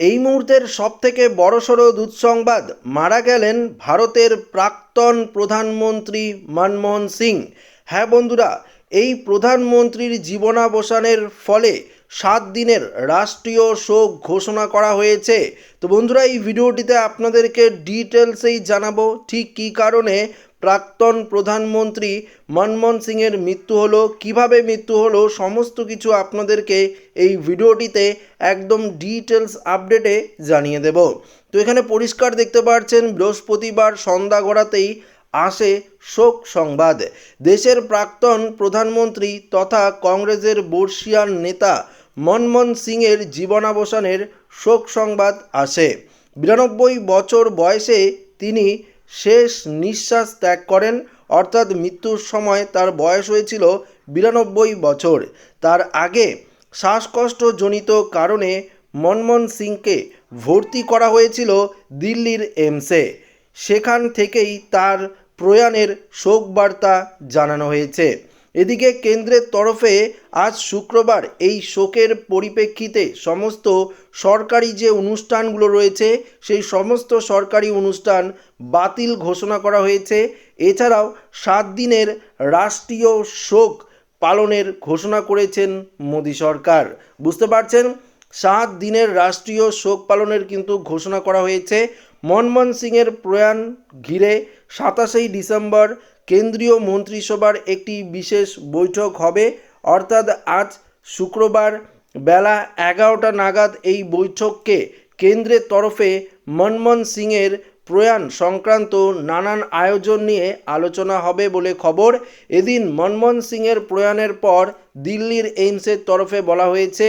এই মুহূর্তের সব সবথেকে বড়সড় দুঃসংবাদ, মারা গেলেন ভারতের প্রাক্তন প্রধানমন্ত্রী মনমোহন সিং। হ্যাঁ বন্ধুরা, এই প্রধানমন্ত্রীর জীবনাবসানের ফলে সাত দিনের রাষ্ট্রীয় শোক ঘোষণা করা হয়েছে। তো বন্ধুরা, এই ভিডিওটিতে আপনাদেরকে ডিটেলসেই জানাব ঠিক কী কারণে প্রাক্তন প্রধানমন্ত্রী মনমোহন সিংয়ের মৃত্যু হলো, কীভাবে মৃত্যু হলো, সমস্ত কিছু আপনাদেরকে এই ভিডিওটিতে একদম ডিটেলস আপডেটে জানিয়ে দেব। তো এখানে পরিষ্কার দেখতে পাচ্ছেন বৃহস্পতিবার সন্ধ্যা গড়াতেই আসে শোক সংবাদ। দেশের প্রাক্তন প্রধানমন্ত্রী তথা কংগ্রেসের বর্ষিয়ান নেতা মনমোহন সিংয়ের জীবনাবসানের শোক সংবাদ আসে। বিরানব্বই বছর বয়সে তিনি শেষ নিঃশ্বাস ত্যাগ করেন। অর্থাৎ মৃত্যুর সময় তার বয়স হয়েছিল বিরানব্বই বছর। তার আগে শ্বাসকষ্টজনিত কারণে মনমোহন সিংকে ভর্তি করা হয়েছিল দিল্লির এমসে সেখান থেকেই তার প্রয়াণের শোকবার্তা জানানো হয়েছে। এদিকে কেন্দ্রের তরফে আজ শুক্রবার এই শোকের পরিপ্রেক্ষিতে সমস্ত সরকারি যে অনুষ্ঠানগুলো রয়েছে, সেই সমস্ত সরকারি অনুষ্ঠান বাতিল ঘোষণা করা হয়েছে। এছাড়াও সাত দিনের রাষ্ট্রীয় শোক পালনের ঘোষণা করেছেন মোদী সরকার। বুঝতে পারছেন? সাত দিনের রাষ্ট্রীয় শোক পালনের কিন্তু ঘোষণা করা হয়েছে। মনমোহন সিংয়ের প্রয়াণ ঘিরে সাতাশেই ডিসেম্বর কেন্দ্রীয় মন্ত্রিসভার একটি বিশেষ বৈঠক হবে। অর্থাৎ আজ শুক্রবার বেলা এগারোটা নাগাদ এই বৈঠককে কেন্দ্রের তরফে মনমোহন সিংয়ের প্রয়াণ সংক্রান্ত নানান আয়োজন নিয়ে আলোচনা হবে বলে খবর। এদিন মনমোহন সিংয়ের প্রয়াণের পর দিল্লির এইমসের তরফে বলা হয়েছে,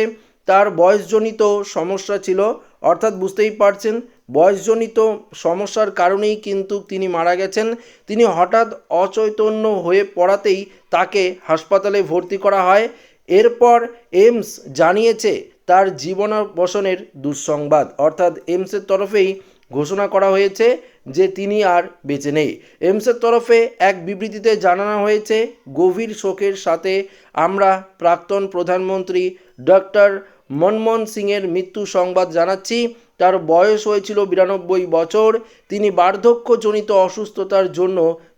তার বয়সজনিত সমস্যা ছিল। অর্থাৎ বুঝতেই পারছেন বয়সজনিত সমস্যার কারণেই কিন্তু তিনি মারা গেছেন। তিনি হঠাৎ অচৈতন্য হয়ে পড়াতেই তাকে হাসপাতালে ভর্তি করা হয়। এরপর এমস জানিয়েছে, তার জীবনাবসনের দুঃসংবাদ। অর্থাৎ এমসের তরফেই ঘোষণা করা হয়েছে যে তিনি আর বেঁচে নেই। এমসের তরফে এক বিবৃতিতে জানানো হয়েছে, গভীর শোকের সাথে আমরা প্রাক্তন প্রধানমন্ত্রী ডক্টর মনমোহন সিংয়ের মৃত্যু সংবাদ জানাচ্ছি। তার বয়স হয়েছিল বিরানব্বই বছর। তিনি বার্ধক্যজনিত অসুস্থতার জন্য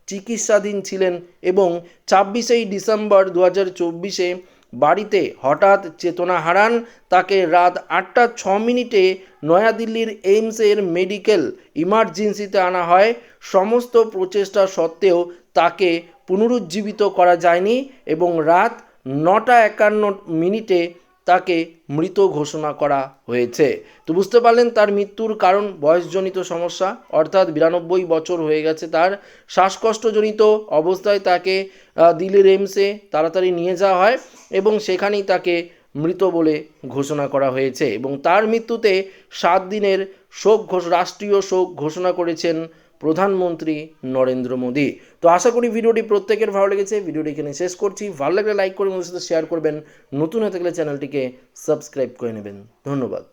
চিকিৎসাধীন ছিলেন এবং ছাব্বিশেই ডিসেম্বর দু হাজার চব্বিশে বাড়িতে হঠাৎ চেতনা হারান। তাকে রাত আটটা ছ মিনিটে নয়াদিল্লির এইমসের মেডিকেল ইমার্জেন্সিতে আনা হয়। সমস্ত প্রচেষ্টা সত্ত্বেও তাকে পুনরুজ্জীবিত করা যায়নি এবং রাত নটা একান্ন মিনিটে তাকে মৃত ঘোষণা করা হয়েছে। তো বুঝতে পারলেন তার মৃত্যুর কারণ, বয়সজনিত সমস্যা, অর্থাৎ বিরানব্বই বছর হয়ে গেছে তার। শ্বাসকষ্টজনিত অবস্থায় তাকে দিল্লির এমসে তাড়াতাড়ি নিয়ে যাওয়া হয় এবং সেখানেই তাকে মৃত বলে ঘোষণা করা হয়েছে। এবং তার মৃত্যুতে সাত দিনের শোক ঘোষ, রাষ্ট্রীয় শোক ঘোষণা করেছেন প্রধানমন্ত্রী নরেন্দ্র মোদী। তো আশা করি ভিডিওটি প্রত্যেকের ভালো লেগেছে। ভিডিওটি এখানে শেষ করছি। ভালো লাগলে লাইক করে আমাদের সাথে শেয়ার করবেন। নতুন হয়ে থাকলে চ্যানেলটিকে সাবস্ক্রাইব করে নেবেন। ধন্যবাদ।